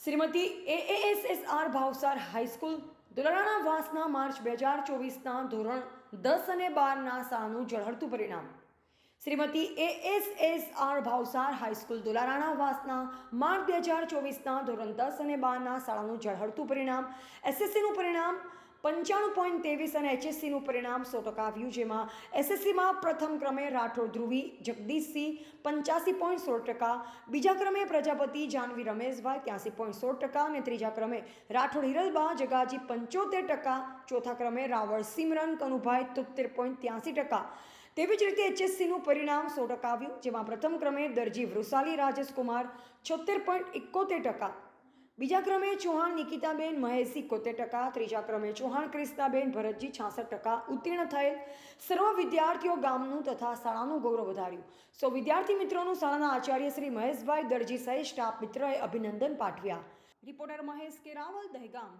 Shrimati AASSR Bhavsar high school Dularana Vasna March બે હજાર ચોવીસના ધોરણ દસ અને બારના સાનું ઝળહળતું પરિણામ. Shrimati ASSR Bhavsar high school Dularana Vasna March બે હજાર ચોવીસના ધોરણ દસ અને બારના શાળાનું ઝળહળતું પરિણામ. એસએસસીનું પરિણામ પંચાણું પોઈન્ટ ત્રેવીસ અને એચએસસીનું પરિણામ સો ટકા આવ્યું, જેમાં એસએસસીમાં પ્રથમ ક્રમે રાઠોડ ધ્રુવી જગદીશસિંહ પંચ્યાસી પોઈન્ટ સોળ ટકા, બીજા ક્રમે પ્રજાપતિ જાનવી રમેશભાઈ ત્યાંસી પોઈન્ટ સોળ ટકા અને ત્રીજા ક્રમે રાઠોડ હિરલબા, જગાજી પંચોતેર ટકા, ચોથા ક્રમે રાવળ સિમરન, કનુભાઈ તોતેર પોઈન્ટ ત્યાંસી ટકા. તેવી જ રીતે એચએસસીનું પરિણામ સો ટકા આવ્યું, જેમાં પ્રથમ ક્રમે દરજી વૃષાલી રાજેશકુમાર છોતેર પોઈન્ટ એકોતેર ટકા બીજા ક્રમે ચૌહાણ નિકિતાબેન મહેશ એકોતેર ટકા, ત્રીજા ક્રમે ચૌહાણ ક્રિસ્તાબેન ભરતજી છાસઠ ટકા ઉત્તીર્ણ થયેલ સર્વ વિદ્યાર્થીઓ ગામનું તથા શાળાનું ગૌરવ વધાર્યું. સો વિદ્યાર્થી મિત્રોનું શાળાના આચાર્ય શ્રી મહેશભાઈ દરજી સહિત સ્ટાફ મિત્રોએ અભિનંદન પાઠવ્યા. રિપોર્ટર મહેશ કે રાવલ દહેગામ.